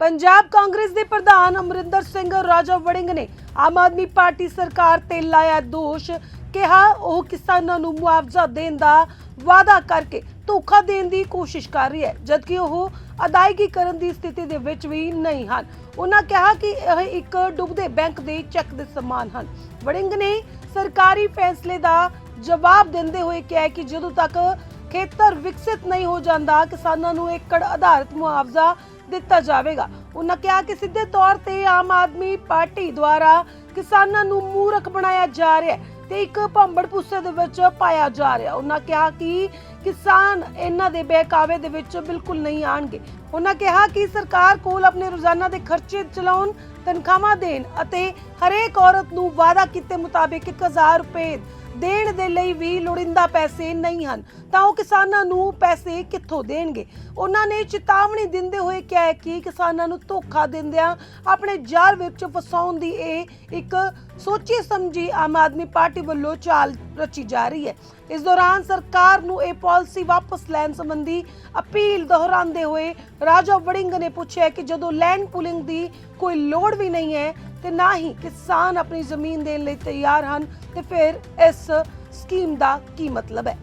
ਪੰਜਾਬ ਕਾਂਗਰਸ ਦੇ ਪ੍ਰਧਾਨ ਅਮਰਿੰਦਰ ਸਿੰਘ ਰਾਜਾ ਵੜਿੰਗ ਨੇ ਆਮ ਆਦਮੀ ਪਾਰਟੀ ਸਰਕਾਰ ਤੇ ਲਾਇਆ ਦੋਸ਼, ਕਿਹਾ ਉਹ ਕਿਸਾਨਾਂ ਨੂੰ ਮੁਆਵਜ਼ਾ ਦੇਣ ਦਾ ਵਾਅਦਾ ਕਰਕੇ ਧੋਖਾ ਦੇਣ ਦੀ ਕੋਸ਼ਿਸ਼ ਕਰ ਰਹੀ ਹੈ, ਜਦਕਿ ਉਹ ਅਦਾਇਗੀ ਕਰਨ ਦੀ ਸਥਿਤੀ ਦੇ ਵਿੱਚ ਵੀ ਨਹੀਂ ਹਨ। ਉਹਨਾਂ ਕਿਹਾ ਕਿ ਇਹ ਇੱਕ ਡੁੱਬਦੇ ਬੈਂਕ ਦੇ ਚੈੱਕ ਦੇ ਸਮਾਨ ਹਨ। ਵੜਿੰਗ ਨੇ ਸਰਕਾਰੀ ਫੈਸਲੇ ਦਾ ਜਵਾਬ ਦਿੰਦੇ ਹੋਏ ਕਿਹਾ ਕਿ ਜਦੋਂ ਤੱਕ ਖੇਤਰ ਵਿਕਸਿਤ ਨਹੀਂ ਹੋ ਜਾਂਦਾ, ਕਿਸਾਨਾਂ ਨੂੰ ਏਕੜ ਆਧਾਰਿਤ ਮੁਆਵਜ਼ਾ ਦਿੱਤਾ ਜਾਵੇਗਾ। ਉਹਨਾਂ ਕਿਹਾ ਕਿ ਸਿੱਧੇ ਤੌਰ ਤੇ ਆਮ ਆਦਮੀ ਪਾਰਟੀ ਦੁਆਰਾ ਕਿਸਾਨਾਂ ਨੂੰ ਮੂਰਖ ਬਣਾਇਆ ਜਾ ਰਿਹਾ ਹੈ ਤੇ ਇੱਕ ਭੰਬੜ ਪੁੱਸੇ ਦੇ ਵਿੱਚ ਪਾਇਆ ਜਾ ਰਿਹਾ ਉਹਨਾਂ ਕਿਹਾ ਕਿ ਕਿਸਾਨ ਇਹਨਾਂ ਦੇ ਬਹਿਕਾਵੇ ਦੇ ਵਿੱਚ ਬਿਲਕੁਲ ਨਹੀਂ ਆਣਗੇ। ਉਹਨਾਂ ਕਿਹਾ ਕਿ ਸਰਕਾਰ ਕੋਲ ਆਪਣੇ ਰੋਜ਼ਾਨਾ ਦੇ ਖਰਚੇ ਚਲਾਉਣ, ਤਨਖਾਹਾਂ ਦੇਣ ਅਤੇ ਹਰੇਕ ਔਰਤ ਨੂੰ ਵਾਅਦਾ ਕੀਤੇ ਮੁਤਾਬਿਕ 1000 ਰੁਪਏ ਦੇਣ ਦੇ ਲਈ ਵੀ ਲੋੜਿੰਦਾ ਪੈਸੇ ਨਹੀਂ ਹਨ। ਤਾਂ ਉਹ ਕਿਸਾਨਾਂ ਨੂੰ ਪੈਸੇ ਕਿੱਥੋਂ ਦੇਣਗੇ? ਉਹਨਾਂ ਨੇ ਚੇਤਾਵਨੀ ਦਿੰਦੇ ਹੋਏ ਕਿਹਾ ਕਿ ਕਿਸਾਨਾਂ ਨੂੰ ਧੋਖਾ ਦਿੰਦਿਆਂ ਆਪਣੇ ਜਾਲ ਵਿੱਚ ਫਸਾਉਣ ਦੀ ਇਹ ਇੱਕ ਸੋਚੀ ਸਮਝੀ ਆਮ ਆਦਮੀ ਪਾਰਟੀ ਵੱਲੋਂ ਚਾਲ ਰਚੀ ਜਾ ਰਹੀ ਹੈ। ਇਸ ਦੌਰਾਨ ਸਰਕਾਰ ਨੂੰ ਇਹ ਪਾਲਿਸੀ ਵਾਪਸ ਲੈਣ ਸੰਬੰਧੀ ਅਪੀਲ ਦੁਹਰਾਉਂਦੇ ਹੋਏ ਰਾਜਾ ਵੜਿੰਗ ਨੇ ਪੁੱਛਿਆ ਕਿ ਜਦੋਂ ਲੈਂਡ ਪੂਲਿੰਗ ਦੀ ਕੋਈ ਲੋੜ ਵੀ ਨਹੀਂ ਹੈ ਤੇ ਨਾ ਹੀ ਕਿਸਾਨ ਆਪਣੀ ਜ਼ਮੀਨ ਦੇਣ ਲਈ ਤਿਆਰ ਹਨ ਤੇ ਫਿਰ ਇਸ ਸਕੀਮ ਦਾ ਕੀ ਮਤਲਬ ਹੈ?